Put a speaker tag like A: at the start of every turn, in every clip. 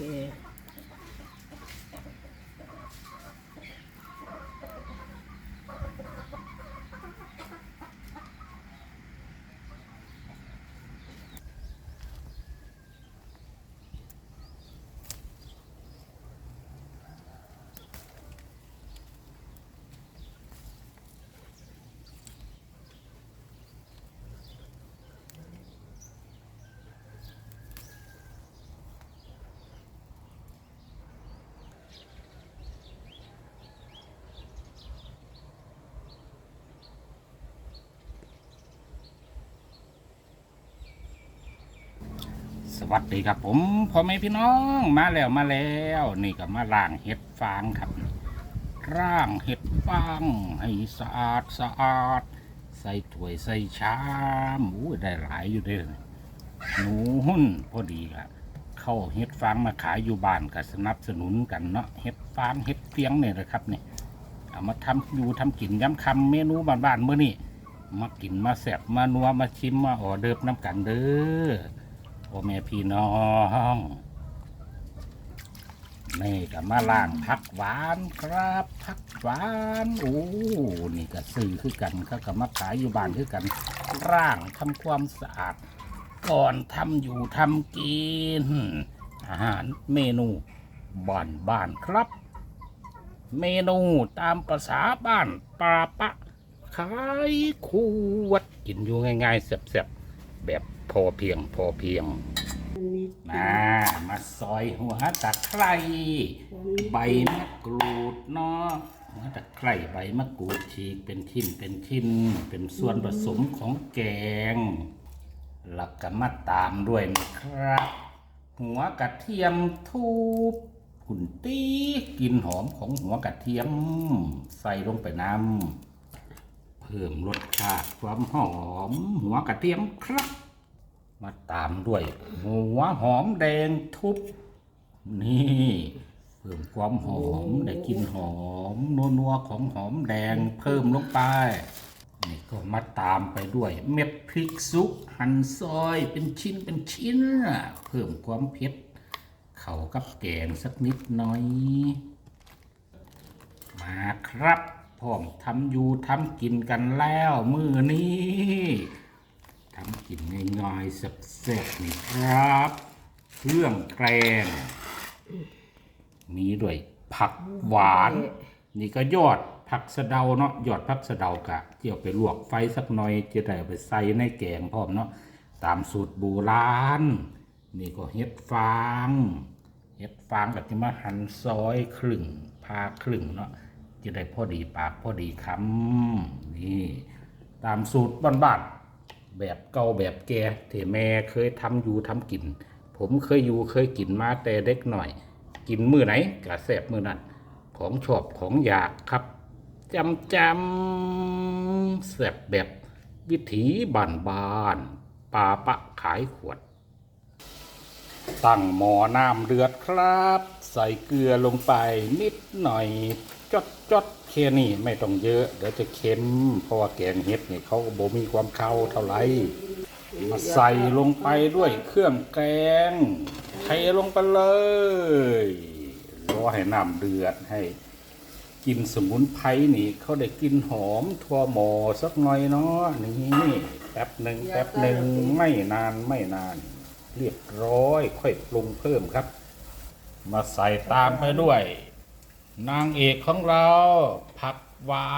A: ริ
B: สวัสดีครับผมพ่อแม่พี่น้องมาแล้วมาแล้วนี่ก็มาล่างเห็ดฟางครับร่างเห็ดฟางให้สะอาดสะอาด ใส่ถ้วยใส่ชามอู้ได้หลายอยู่เด้อหนูหุ้นพอดีละเข้าเห็ดฟางมาขายอยู่บ้านก็สนับสนุนกันเนาะเห็ดฟางเห็ดเฟียงเนี่ยนะครับเนี่ยเอามาทำอยู่ทำกินย้ำคำเมนูบ้านๆเมื่อนี้มากินมาแสบมานัวมาชิมมาออเดิบน้ำกันเด้อ พ่อแม่พี่น้องนี่ก็มาล่างผักหวานครับผักหวานโอ้นี่ก็ซื้อคือกันเขาก็มาขายอยู่บ้านคือกัน ร่างทำความสะอาด ก่อนทำอยู่ทำกิน อาหารเมนูบ้านบ้านครับ เมนูตามภาษาบ้านปลาปะขายขวดกินอยู่ง่ายๆเสบๆ แบบพอเพียงพอเพียง
A: มันมี
B: มามาซอยหัวตะไคร้ใบมะกรูดเนาะหัวตะไคร้ใบมะกรูดฉีกเป็นชิ้นเป็นชิ้น เป็นส่วนผสมของแกงแล้วก็มาตามด้วยนะครับ หัวกระเทียมทุบขุนตีกลินหอมของหัวกระเทียม ใส่ลงไปน้ำเพิ่มรสชาติความหอม หัวกระเทียมครับ มาตามด้วยหัวหอมแดงทุบ นี่เพิ่มความหอมได้กลินหอมนัวๆของหอมแดงเพิ่มลงไปนี่ก็มาตามไปด้วยเม็ดพริกซุกหั่นซอยเป็นชิ้นเป็นชิ้นนะเพิ่มความเผ็ดเข้ากับแกงสักนิดหน่อย มาครับ พร้อมทำอยู่ทำกินกันแล้วมื้อนี้ทำกินง่ายๆแซ่บๆนี่ครับ เครื่องแกงมีด้วยผักหวาน นี่ก็ยอดผักสะเดาเนาะยอดผักสะเดากะเกี่ยวไปลวกไฟสักหน่อยจะได้เอาไปใส่ในแกงพร้อมเนาะตามสูตรโบราณนี่ก็เห็ดฟางเห็ดฟางกับที่มาหั่นซอยครึ่งพาครึ่งเนาะ จะได้พอดีปากพอดีคำนี่ตามสูตรบ้านๆแบบเก่าแบบแก่ที่แม่เคยทำอยู่ทำกิน ผมเคยอยู่เคยกินมาแต่เด็กหน่อย กินมือไหนกะแสบมือนั้นของชอบของอยากครับจำจำแสบแบบวิถีบ้านบานปาปะขายขวด ตั้งหม้อน้ำเดือดครับ ใส่เกลือลงไปนิดหน่อย จดจดแค่นี้ไม่ต้องเยอะเดี๋ยวจะเค็ม เพราะว่าแกงเห็ดนี่เขาก็บ่มีความเข้าเท่าไหร่มาใส่ลงไปด้วยเครื่องแกงเทลงไปเลยรอให้น้ำเดือดให้กินสมุนไพรนี่เขาได้กินหอมทั่วหมอสักหน่อยเนาะนี่แป๊บหนึ่งแป๊บหนึ่งไม่นานไม่นาน เรียบร้อยค่อยปรุงเพิ่มครับ มาใส่ตามไปด้วย นางเอกของเรา ผักหวา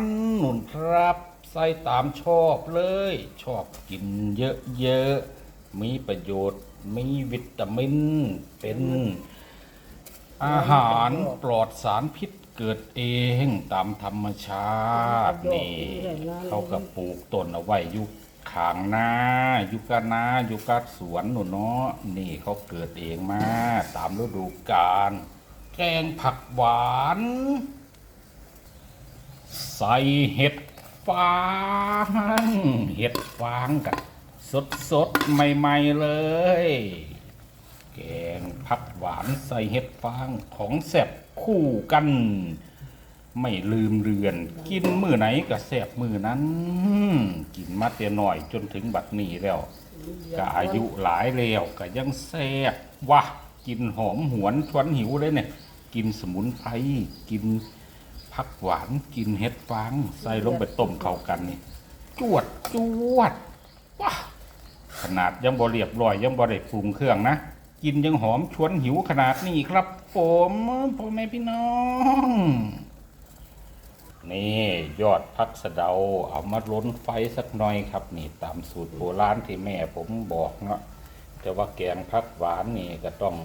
B: นหนุนครับใส่ตามชอบเลย ชอบกินเยอะๆ มีประโยชน์ มีวิตามิน เป็น อาหารปลอดสารพิษเกิดเองตามธรรมชาตินี่เขาก็ปลูกต้นเอาไว้อยู่ขางนายู่กะนายู่กะสวนหนูเนาะนี่เขาเกิดเองมาตามฤดูกาล แกงผักหวาน ใส่เห็ดฟาง เห็ดฟางกันสดสดๆใหม่ ๆ เลย แกงผักหวานใส่เห็ดฟางของแซ่บคู่กัน ไม่ลืมเรือน กินมือไหนก็แซ่บมือนั้น กินมาแต่หน่อยจนถึงบัดนี้แล้วก็อายุหลายแล้วก็ยังแซ่บวะ กินหอมหวนชวนหิวเลยเนี่ย กินสมุนไพรกินผักหวานกินเห็ดฟาง ใส่ลงไปต้มเข้ากันนี่ จวดจวดว้าขนาดยังบ่เรียบร้อยยังบ่ได้ปรุงเครื่องนะ กินยังหอมชวนหิวขนาดนี้ครับ ผมพ่อแม่พี่น้อง นี่ยอดพักสะเดา เอามาล้นไฟสักหน่อยครับ นี่ตามสูตรโบราณที่แม่ผมบอกเนาะ แต่ว่าแกงพักหวานนี่ก็ต้อง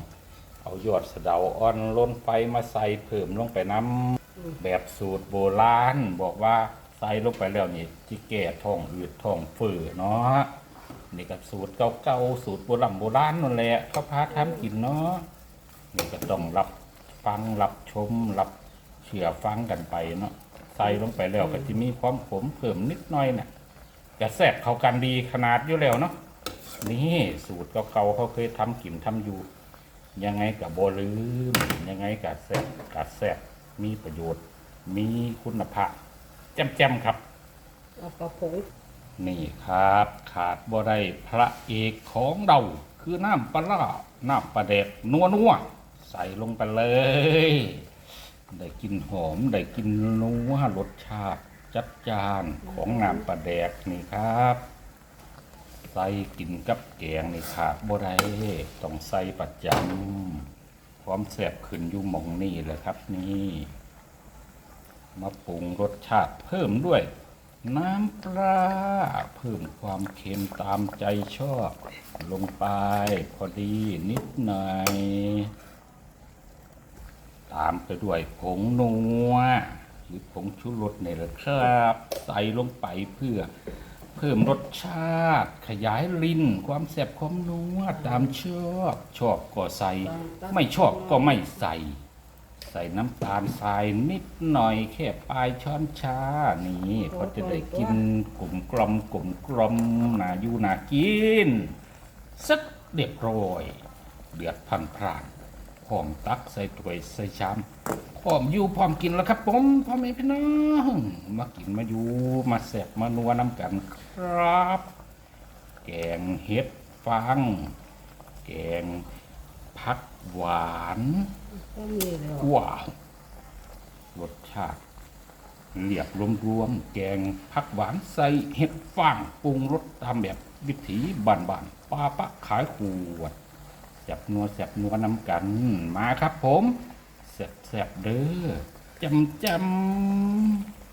B: เอายอดสะเดาอ่อนล้นไฟมาใส่เพิ่มลงไปน้ำแบบสูตรโบราณบอกว่าใส่ลงไปแล้วนี่ที่แก่ท้องอืดท้องฝืดเนาะนี่ก็สูตรเก่าๆสูตรโบราณโบราณนั่นแหละเขาพาทำกินเนาะนี่ก็ต้องรับฟังรับชมรับเชื่อฟังกันไปเนาะใส่ลงไปแล้วก็จะมีความขมเพิ่มนิดหน่อยเนี่ยจะแซ่บเข้ากันดีขนาดอยู่แล้วเนาะ นี่สูตรเก่าๆเขาเคยทำกินทำอยู่ ยังไงกับโบลืม ยังไงกับแซ่บกับแซ่บมีประโยชน์ มีคุณภาพแจ่มๆครับ
A: เอากระผง
B: นี่ครับ ขาดบ่ได้พระเอกของเรา คือน้ำปลาร้าน้ำปลาแดกนัวนัวๆใส่ลงไปเลย ได้กินหอม ได้กินนัวรสชาติ จัดจานของน้ำปลาแดกนี่ครับ ใส่กินกับแกงนี่ขาดบ่ได้ต้องใส่ประจำความแซ่บขึ้นอยู่มองนี่แหละครับนี่ มาปรุงรสชาติเพิ่มด้วย น้ำปลาเพิ่มความเค็มตามใจชอบ ลงไปพอดีนิดหน่อยตามไปด้วยผงนัวหรือผงชูรสเนี่ยแหละครับ ใส่ลงไปเพื่อ เพิ่มรสชาติ ขยายลิ้น ความแซ่บความนัวตามชอบชอบก็ใส่ ไม่ชอบก็ไม่ใส่ ใส่น้ำตาลทรายนิดหน่อยแค่ปลายช้อนชานี่ก็จะได้กินกลุ่มกลอมกลุ่มกลอมนาอยู่นากินสักเรียบร้อย เดือดพันพราน พร้อมตักใส่ถ้วยใส่ชามพร้อมอยู่พร้อมกินแล้วครับผมพ่อแม่พี่น้องมากินมาอยู่มาแสบมานัวน้ำกันครับ แกงเห็ดฟางแกงผักหวาน
A: ก็มีแล้ว
B: ว้าวรสชาติเรียบรวมๆแกงผักหวานใส่เห็ดฟางปรุงรสตามแบบวิถีบ้านๆปลาปะขายขวด จับนัวแสบนัวน้ำกันมาครับผมแซ่บเด้อจำจำ